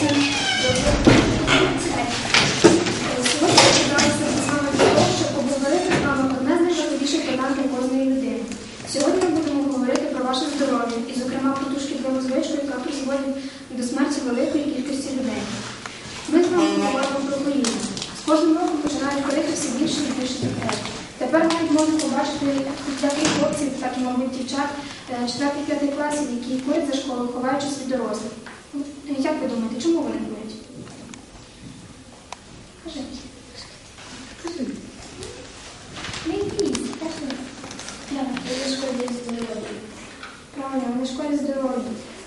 Сьогодні я зібралася з вами для того, щоб обговорити з одне з найважливіших питань для кожної людини. Сьогодні ми будемо говорити про ваше здоров'я і, зокрема, про ту шкідливу звичку, яка призводить до смерті великої кількості людей. Ми з вами говоримо про горіння. З кожним роком починають все більше і більше дітей. Тепер навіть можна побачити і хлопців, так і, мабуть, дівчат 4-5 класів, які курять за школою, ховаючись від дорослих. Як ви думаєте, чому вони. Не бійся, кажи. Вони шкодять здоров'ю. Правильно, вони шкодять здоров'ю.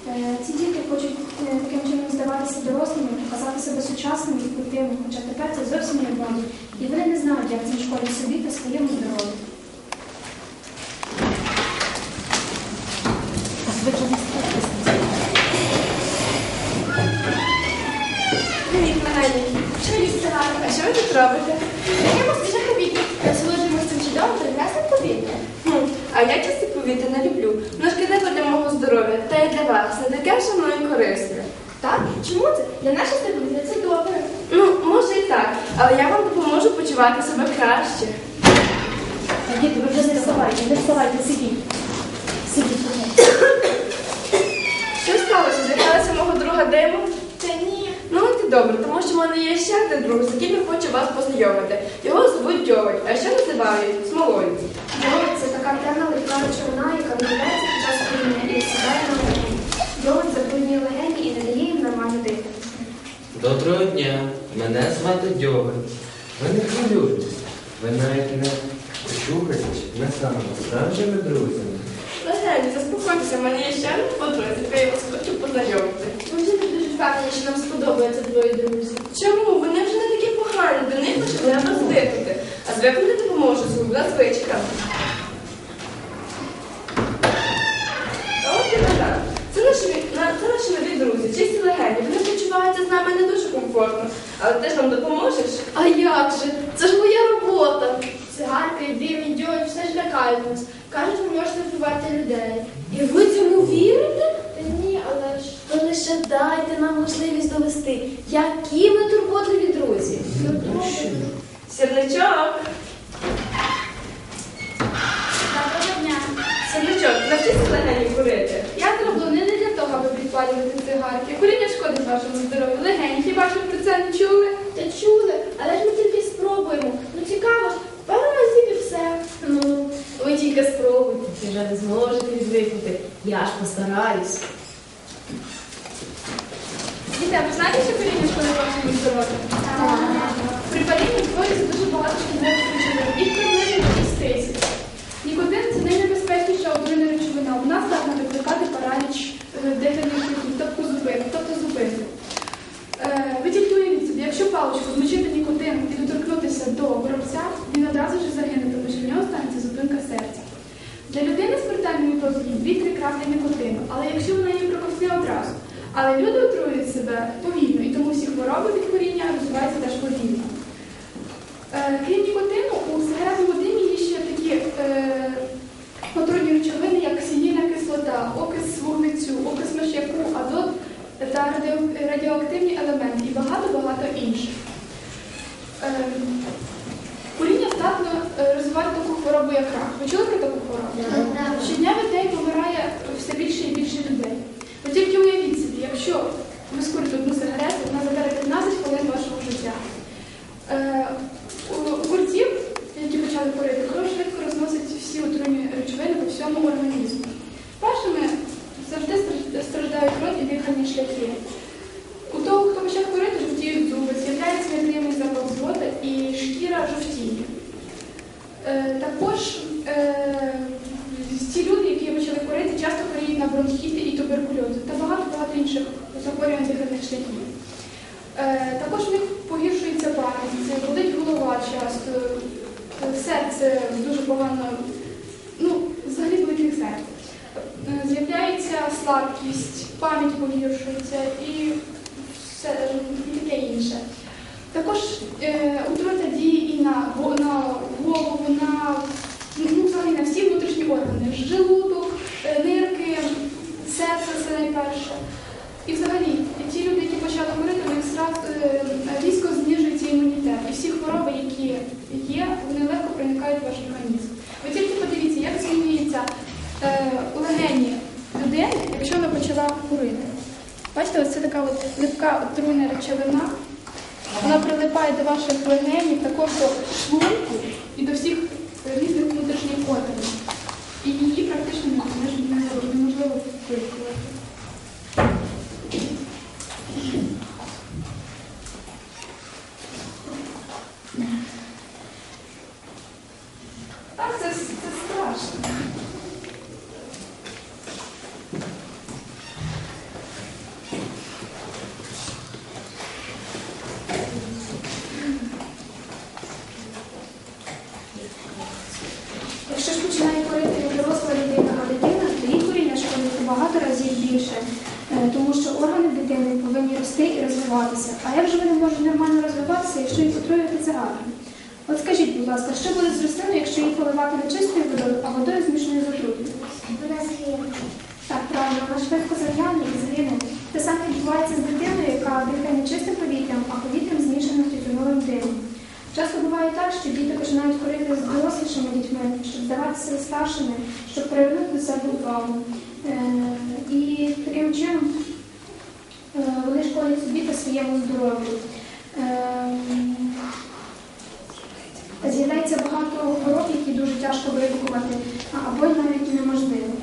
Е, Ці діти хочуть е, таким чином здаватися дорослими, показати себе сучасними і культивними, хоча тепер це зовсім не моді. І вони не знають, як цим шкодять собі та своєму здоров'ю. Меланія. Привіт, Саранка. А що ви тут робите? Даємо свіже повітря. Насолоджуємося цим чудовим прекрасним повітрям. Хм, а я чисте повітря не люблю. Воно шкідливо для мого здоров'я, та й для вас. Не таке ж воно і корисне. Так? Чому це? Для нашого здоров'я це добре. Ну, може і так, але я вам допоможу почувати себе краще. Діти, ви вже не вставайте, не вставайте, сидіть. Сидіть. Що сталося? Злякалася мого друга Диму? Та ні. Ну, от і добре, тому що в мене є ще один друг, з яким я хочу вас познайомити. Його звуть Дьовень, а ще називають Смолою. Йогурт – це така темна липка речовина, яка виділяється під час куріння і осідає на легені. Йогурт забруднює легені і не дає їм нормально дихати. Доброго дня, мене звати Дьовин. Ви не хвилюйтесь, ви навіть не почухаєтесь, ми саме справжніми друзями. Легені, заспокойтеся, в мене є ще один якою я вас хочу познайомити. Впевнені, що нам сподобаються двоє друзів. Чому? Вони вже не такі погані, до них лише треба звикнути. А звикнути допоможе згубна звичка. От і вона. Це наші, на- це наші нові друзі, чисті легені. Вони почуваються з нами не дуже комфортно. Але ти ж нам допоможеш? А як же? Це ж моя робота. Цигарки, дим, ідіот, все ж лякають нас. Кажуть, ви можете вбивати людей. І ви цьому вірите? Та ні, але ж ви лише дайте нам можливість довести, які ми турботливі друзі. Сірничок. Доброго дня. Сірничок, навчися легені курити. Я зроблю не для того, аби цигарки. Куріння шкодить вашому здоров'ю. Легень, хіба що про це не чули? Та чули, але ж ми тільки спробуємо. Ну цікаво ж, пару разів і все. Ну, ви тільки спробуйте, ви вже не зможете відвикнути. Я ж постараюсь. Діти, а ви знаєте, що куріння шкодить вашому здоров'ю? При палінні утворюється дуже багато шкідливих речовин. Їх приблизно 6 тисяч. Нікотин це найнебезпечніша отруйна речовина. Вона здатна викликати параліч е, дихальних шляхів, тобто зупинку. Тобто зупинку. Е, Ви тільки уявіть собі, якщо паличку змочити нікотин і доторкнутися до горобця, він одразу ж загине, тому що в нього станеться зупинка серця. Для людини з смертельною мікозою 2-3 краплі нікотину, але якщо вона її проковтне одразу. Але люди отруюють себе повільно, і тому всі хвороби від куріння розвиваються теж повільно. Е, крім нікотину, у сигаретному димі є ще такі е, отруйні речовини, як сінільна кислота, окис вуглецю, окис миш'яку, азот та радіо- радіоактивні елементи і багато-багато інших. Е, Куріння здатно е, розвивати таку хворобу, як рак. Ви чули таку хворобу? Щодня від неї помирає все більше і більше людей. Ви тільки уявіть собі, якщо ви скурите одну сигарету, вона забере 15 хвилин вашого життя. Е, у, у курців, які почали курити, кров швидко розносить всі отруйні речовини по всьому організму. Першими завжди страж- страждають рот і дихальні шляхи. У того, хто почав курити, жовтіють зуби, з'являється неприємний запах з рота і шкіра жовтіє. Е, також е, ті люди, які почали курити, часто хворіють на бронхіти і туберкульоз та багато-багато інших захворювань дихальних шляхів. Е, також у них погіршується пам'ять, болить голова часто, е, серце дуже погано, ну, взагалі їх серце. З'являється слабкість, пам'ять погіршується і все і таке інше. Також е, отрута діє і на, на голову, на, ну, взагалі на всі внутрішні органи. Желудок, це все найперше. І взагалі, ті люди, які почали говорити, вони е, різко знижується імунітет. І всі хвороби, які є, вони легко проникають в ваш організм. Ви тільки подивіться, як змінюється е, у легені людини, якщо вона почала курити. Бачите, ось це така от липка отруйна речовина. Вона прилипає до ваших легенів, також до шлунку і до всіх різних внутрішніх органів. Неможливо вилікувати. Так, це, це страшно. Якщо ж починає хворіти не доросла людина, а дитина, то їй коріння шкодить у багато разів більше, Е, тому що органи дитини повинні рости і розвиватися. А як же вони можуть нормально розвиватися, якщо їх отруювати цигарами? От скажіть, будь ласка, що буде з рослиною, якщо її поливати не чистою водою, а водою змішаною з отрутою? Вона згине. Так, правильно, вона швидко загряне і згине. Те саме відбувається з дитиною, яка дихає не чистим повітрям, а повітрям змішаним тютюновим димом. Часто буває так, що діти починають курити з дорослішими дітьми, щоб здаватися старшими, щоб привернути до себе увагу. Е, і таким чином е, вони шкодять собі та своєму здоров'ю. Е, З'являється багато хвороб, які дуже тяжко вилікувати, або навіть неможливо.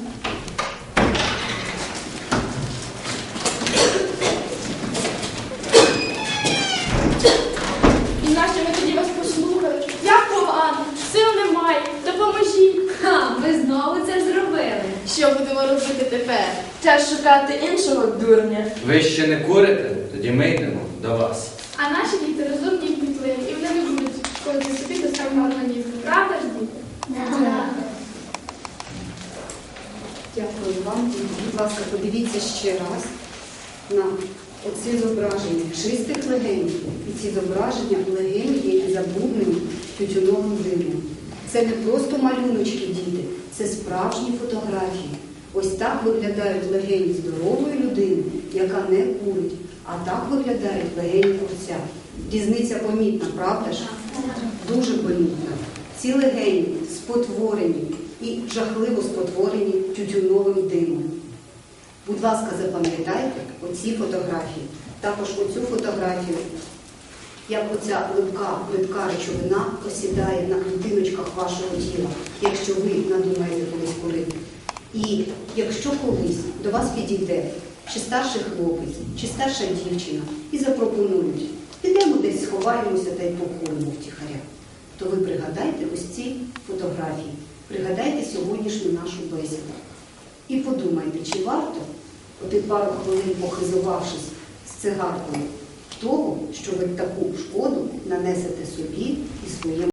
І нащо ми тоді вас послухали? Як погано, сил немає, допоможіть. Ха, ми знову це зробили. Що будемо робити тепер? Час шукати іншого дурня. Ви ще не курите? Тоді ми йдемо до вас. А наші діти розумні і кмітливі, і вони не будуть шкодити собі до своєму організму. Правда ж, діти? Дякую вам. Будь ласка, подивіться ще раз на оці зображення чистих легенів. І ці зображення легенів, які забруднені тютюновим димом. Це не просто малюночки, діти, це справжні фотографії. Ось так виглядають легені здорової людини, яка не курить, а так виглядають легені курця. Різниця помітна, правда ж? Дуже помітна. Ці легені спотворені і жахливо спотворені тютюновим димом. Будь ласка, запам'ятайте оці фотографії. Також оцю фотографію, як оця липка, липка речовина осідає на клітиночках вашого тіла, якщо ви надумаєте колись курити. І якщо колись до вас підійде чи старший хлопець, чи старша дівчина і запропонують, підемо десь сховаємося та й покуримо втіхаря, то ви пригадайте ось ці фотографії, пригадайте сьогоднішню нашу бесіду. І подумайте, чи варто, оти пару хвилин похизувавшись з цигаркою, того, що ви таку шкоду нанесете собі і своєму.